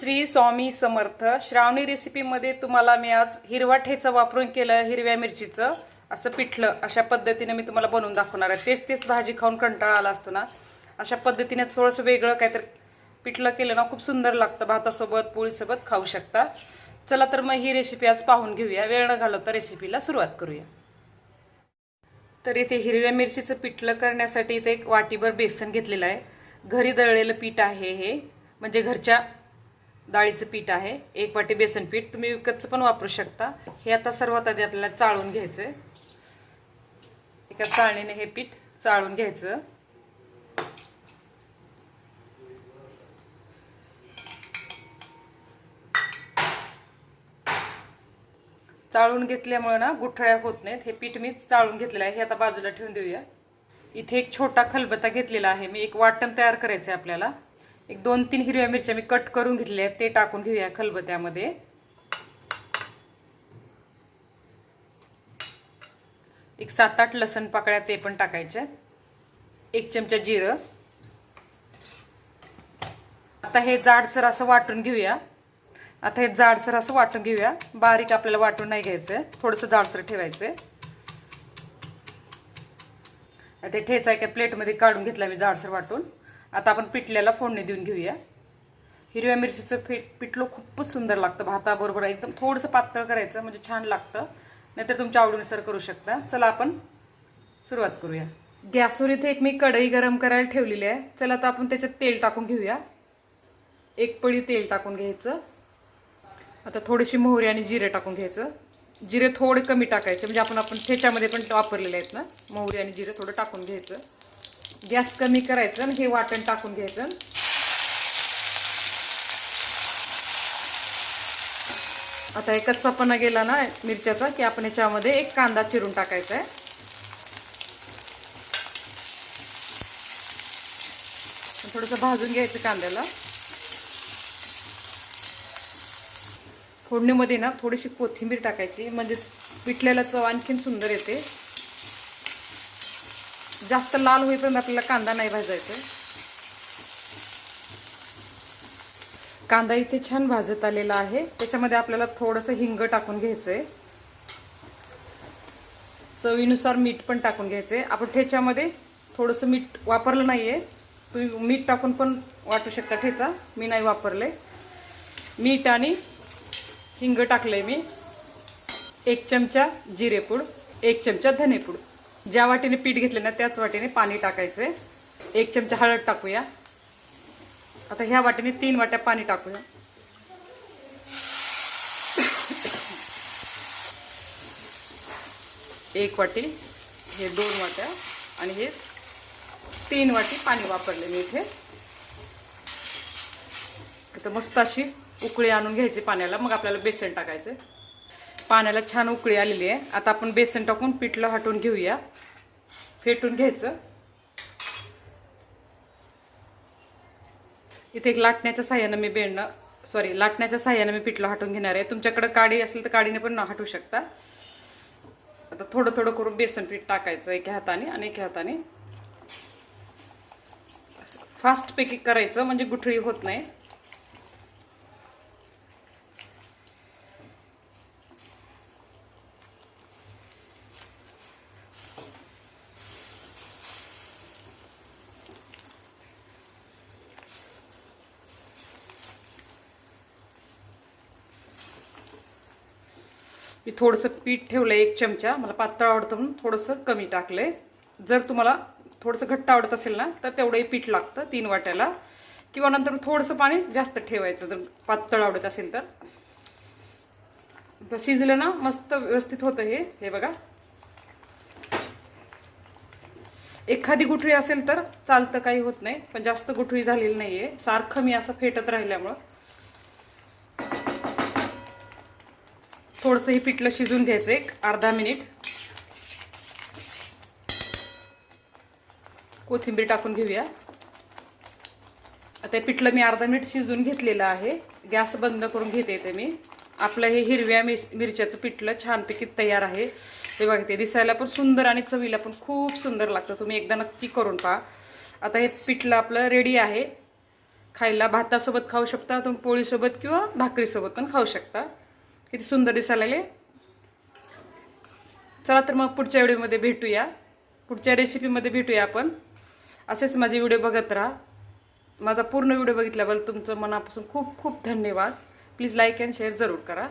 श्री स्वामी समर्थ श्रावणी रेसिपीमध्ये तुम्हाला मी आज हिरवा ठेचा वापरून केलं हिरव्या मिरचीचं. असं पिठलं अशा पद्धतीने मी तुम्हाला बनवून दाखवणार आहे. तेच तेच भाजी खाऊन कंटाळा आला असतो ना. अशा पद्धतीने थोडंसं वेगळं काहीतरी पिठलं केलं ना खूप सुंदर लागतं. भातासोबत पोळीसोबत खाऊ शकता. चला तर मग ही रेसिपी आज पाहून घेऊया. वेळ न घालवता रेसिपीला सुरुवात करूया. तर इथे हिरव्या मिरचीचं पिठलं करण्यासाठी इथे एक वाटीभर बेसन घेतलेलं आहे. घरी दळलेलं पीठ आहे हे. म्हणजे घरच्या डाळीचं पीठ आहे एक वाटी बेसन पीठ. तुम्ही विकतचं पण वापरू शकता. हे आता सर्वात आधी आपल्याला चाळून घ्यायचं आहे एका चाळणीने हे पीठ चाळून घ्यायचं. चाळून घेतल्यामुळे ना गुठळ्या होत नाहीत. हे पीठ मी चाळून घेतलेलं आहे. हे आता बाजूला ठेवून देऊया. इथे एक छोटा खलबत्ता घेतलेला आहे. मी एक वाटण तयार करायचं आहे आपल्याला. एक दोन तीन हिरव्या मिरच्या मी कट करून घेतल्या ते टाकून घेऊया खलबत्यामध्ये. एक सात आठ लसण पाकळ्या ते पण टाकायच्या एक चमचा जिरं. आता हे जाडसर असं वाटून घेऊया. आता हे जाडसर असं वाटून घेऊया. बारीक आपल्याला वाटून नाही घ्यायचं थोडंसं जाडसर ठेवायचं ते ठेचा एका प्लेटमध्ये काढून घेतला मी जाडसर वाटून. आता आपण पिठल्याला फोडणी देऊन घेऊया. हिरव्या मिरचीचं पीठ पिठलं खूपच सुंदर लागतं. भाताबरोबर एकदम थोडंसं पातळ करायचं म्हणजे छान लागतं. नाहीतर तुमच्या आवडीनुसार करू शकता. चला आपण सुरुवात करूया. गॅसवर इथे एक मी कढई गरम करायला ठेवलेली आहे. चला आता आपण त्याच्यात तेल टाकून घेऊया. एक पळी तेल टाकून घ्यायचं. आता थोडीशी मोहरी आणि जिरे टाकून घ्यायचं. जिरे थोडे कमी टाकायचे म्हणजे आपण आपण ठेच्यामध्ये पण वापरलेले आहेत ना? मोहरी आणि जिरे थोडं टाकून घ्यायचं. गॅस कमी करायचं आणि हे वाटण टाकून घ्यायचं. आता एक कच्चापणा गेला ना मिरच्याचा की आपण याच्यामध्ये एक कांदा चिरून टाकायचा आहे थोडंसं भाजून घ्यायचं कांद्याला. फोडणीमध्ये ना थोडीशी कोथिंबीर टाकायची म्हणजे पिठल्याला चव आणखीन सुंदर येते. जास्त लाल होईपर्यंत आपल्याला कांदा नाही भाजायचा. कांदा इथे छान भाजत आलेला आहे. त्याच्यामध्ये आपल्याला थोडंसं हिंग टाकून घ्यायचं आहे चवीनुसार मीठ पण टाकून घ्यायचं आहे आपण ठेच्यामध्ये थोडंसं मीठ वापरलं नाही आहे तुम्ही मीठ टाकून पण वाटू शकता ठेचा. मी नाही वापरले. मीठ आणि हिंग टाकलंय मी. एक चमचा जिरेपूड एक चमचा धनेपूड. ज्या वाटीने पीठ घेतले ना त्याच वाटीने पाणी टाकायचंय. एक चमचा हळद टाकूया. आता ह्या वाटीने तीन वाट्या पाणी टाकूया. एक वाटी हे दोन वाट्या आणि हे तीन वाटी पाणी वापरले मी इथे. तर मस्त अशी उकळी आणून घ्यायची पाण्याला मग आपल्याला बेसन टाकायचं पाण्याला छान उकळी आलेली आहे. आता आपण बेसन टाकून पिठलं हटवून घेऊया. फेटून घ्यायचं. इथे एक लाटण्याच्या साह्यानं मी बेणं सॉरी लाटण्याच्या साह्यानं मी पिठलं हटवून घेणार आहे. तुमच्याकडे काडी असेल तर काडीने पण हटवू शकता. आता थोडं थोडं करून बेसन पीठ टाकायचं एका हाताने आणि एका हाताने. फास्टपैकी करायचं म्हणजे गुठळी होत नाही. मी थोडंसं पीठ ठेवलं एक चमचा. मला पातळ आवडतं म्हणून थोडंसं कमी टाकलंय. जर तुम्हाला थोडंसं घट्ट आवडत असेल ना तर तेवढंही पीठ लागतं तीन वाट्याला. किंवा नंतर थोडंसं पाणी जास्त ठेवायचं जर पातळ आवडत असेल तर. शिजलं ना मस्त व्यवस्थित होतं हे. हे बघा. एखादी गुठळी असेल तर चालतं काही होत नाही पण जास्त गुठळी झालेली नाही आहे सारखं मी असं फेटत राहिल्यामुळं. थोडंसं हे पिठलं शिजून घ्यायचं एक अर्धा मिनिट. कोथिंबीर टाकून घेऊया. आता हे पिठलं मी अर्धा मिनिट शिजून घेतलेलं आहे. गॅस बंद करून घेते ते मी. आपलं हे हिरव्या मिर मिरच्याचं पिठलं छानपैकी तयार आहे. ते बघा ते दिसायला पण सुंदर आणि चवीला पण खूप सुंदर लागतं. तुम्ही एकदा नक्की करून पहा. आता हे पिठलं आपलं रेडी आहे. खायला भातासोबत खाऊ शकता तुम्ही पोळीसोबत किंवा भाकरीसोबत पण खाऊ शकता. किती सुंदर दिसायला चला तर मग पुढच्या व्हिडिओमध्ये भेटूया. पुढच्या रेसिपीमध्ये भेटूया आपण. असेच माझे व्हिडिओ बघत राहा. माझा पूर्ण व्हिडिओ बघितल्याबद्दल तुमचं मनापासून खूप खूप धन्यवाद. प्लीज लाईक अँड शेअर जरूर करा.